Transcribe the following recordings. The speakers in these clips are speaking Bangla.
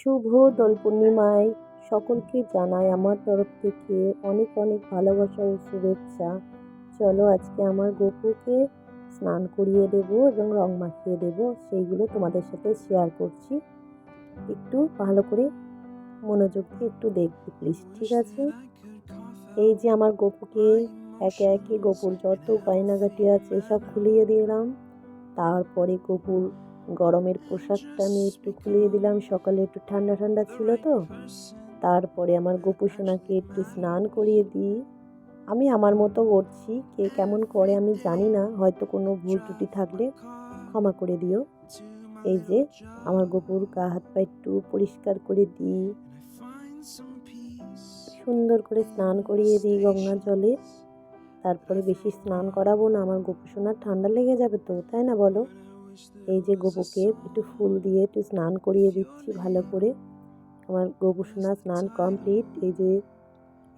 শুভ দোল পূর্ণিমায় সকলকে জানাই আমার তরফ থেকে অনেক অনেক ভালোবাসা ও শুভেচ্ছা। চলো আজকে আমার গপুকে স্নান করিয়ে দেব এবং রং মাখিয়ে দেব, সেইগুলো তোমাদের সাথে শেয়ার করছি। একটু ভালো করে মনোযোগ দিয়ে একটু দেখবে প্লিজ ঠিক আছে? এই যে আমার গপুকে একে একে গপুর যত গয়নাগাটি আছে সব খুলিয়ে দিলাম। তারপরে গপুর গরমের পোশাকটা আমি একটু খুলিয়ে দিলাম। সকালে একটু ঠান্ডা ঠান্ডা ছিল তো। তারপরে আমার গোপু সোনাকে একটু স্নান করিয়ে দিই। আমি আমার মতো করছি, কে কেমন করে আমি জানি না। হয়তো কোনো ভুল ত্রুটি থাকলে ক্ষমা করে দিও। এই যে, আমার গোপুর গা হাত পা একটু পরিষ্কার করে দিই। সুন্দর করে স্নান করিয়ে দিই গঙ্গা জলে। তারপরে বেশি স্নান করাবো না। আমার গোপু সোনার ঠান্ডা লেগে যাবে তো, তাই না বলো? এই যে গোপুকে একটু ফুল দিয়ে একটু স্নান করিয়ে দিচ্ছি ভালো করে। আমার গোপু সোনা স্নান কমপ্লিট এই যে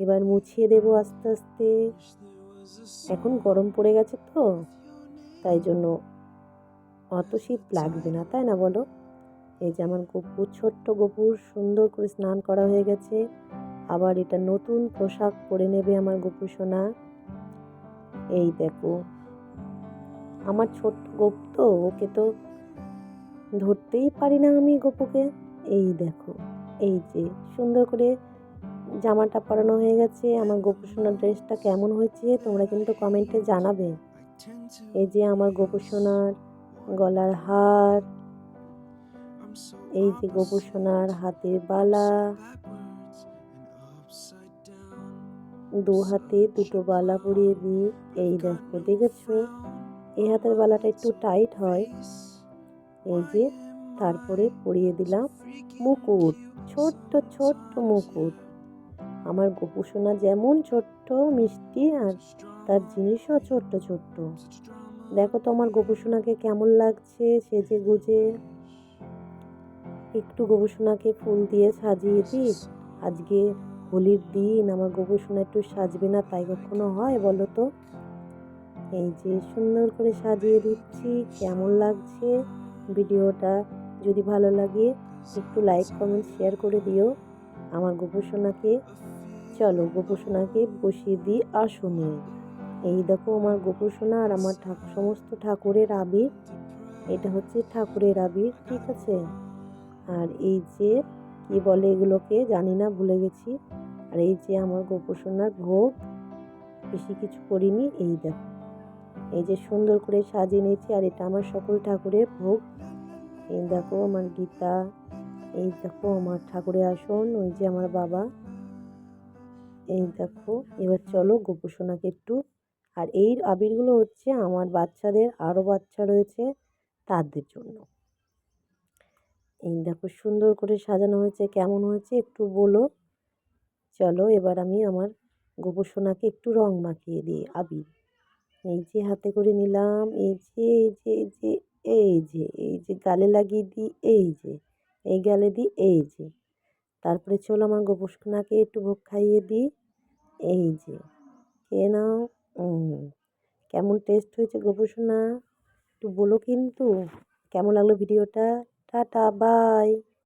এবার মুছিয়ে দেবো আস্তে আস্তে। এখন গরম পড়ে গেছে তো, তাই জন্য অত শীত লাগবে না, তাই না বলো? এই যে আমার গপুর ছোট্ট গপুর সুন্দর করে স্নান করা হয়ে গেছে। আবার এটা নতুন পোশাক পরে নেবে আমার গপু সোনা। এই দেখো। আমার ছোট্ট গোপ তো, ওকে তো ধরতেই পারি না আমি গোপুকে। এই দেখো, এই যে সুন্দর করে জামাটা পরানো হয়ে গেছে। আমার গোপু সোনার ড্রেসটা কেমন হয়েছে তোমরা কিন্তু কমেন্টে জানাবে। এই যে আমার গোপু সোনার গলার হার, এই যে গোপু সোনার হাতের বালা, দু হাতে দুটো বালা পরিয়ে দিই। এই দেখো, দেখেছ? এই হাতের বালাটা একটু টাইট হয়। এই যে তারপরে পরিয়ে দিলাম মুকুট, ছোট্ট ছোট্ট মুকুট। আমার গোপুসোনা যেমন ছোট্ট, মিষ্টি আর তার জিনিসও ছোট্ট ছোট্ট। দেখো তো আমার গোপুসোনাকে কেমন লাগছে, সেজে গুজে। একটু গোপুসোনাকে ফুল দিয়ে সাজিয়ে দিই। আজকে হোলির দিন, আমার গোপুসোনা একটু সাজবে না, তাই কখনো হয় বলো তো? এই যে সুন্দর করে সাজিয়ে দিচ্ছি, কেমন লাগছে ভিডিওটা? যদি ভালো লাগে, একটু লাইক কমেন্ট শেয়ার করে দিও। আমার গোপোষণাকে চলো গোপোষণাকে বসিয়ে দিই আসনে। এই দেখো আমার গোপোষণা আর আমার সমস্ত ঠাকুরের আবির। এটা হচ্ছে ঠাকুরের আবির, ঠিক আছে? আর এই যে, কি বলে এগুলোকে? জানি না, ভুলে গেছি। আর এই যে আমার গোপোষণার ভোগ। বেশি কিছু করিনি, এই দেখো। এই যে সুন্দর করে সাজিয়ে নিয়েছি, আর এটা আমার সকল ঠাকুরের ভোগ। এই দেখো আমার গীতা, এই দেখো আমার ঠাকুরের আসন, ওই যে আমার বাবা। এই দেখো, এবার চলো গোপুসোনাকে একটু। আর এই আবিরগুলো হচ্ছে আমার বাচ্চাদের আরও বাচ্চা রয়েছে তাদের জন্য। এই দেখো সুন্দর করে সাজানো হয়েছে, কেমন হয়েছে একটু বলো। চলো এবার আমি আমার গোপুসোনাকে একটু রং মাখিয়ে দিই আবির। এই যে হাতে করে নিলাম, এই যে এই যে এই যে এই যে এই যে গালে লাগিয়ে দিই, এই যে, এই গালে দিই, এই যে। তারপরে চলো আমার গোপসনাকে একটু ভোগ খাইয়ে দিই, এই যে। খেয়ে নাও কেমন টেস্ট হয়েছে গোপসনা একটু বলো কিন্তু, কেমন লাগল ভিডিওটা? Tata bye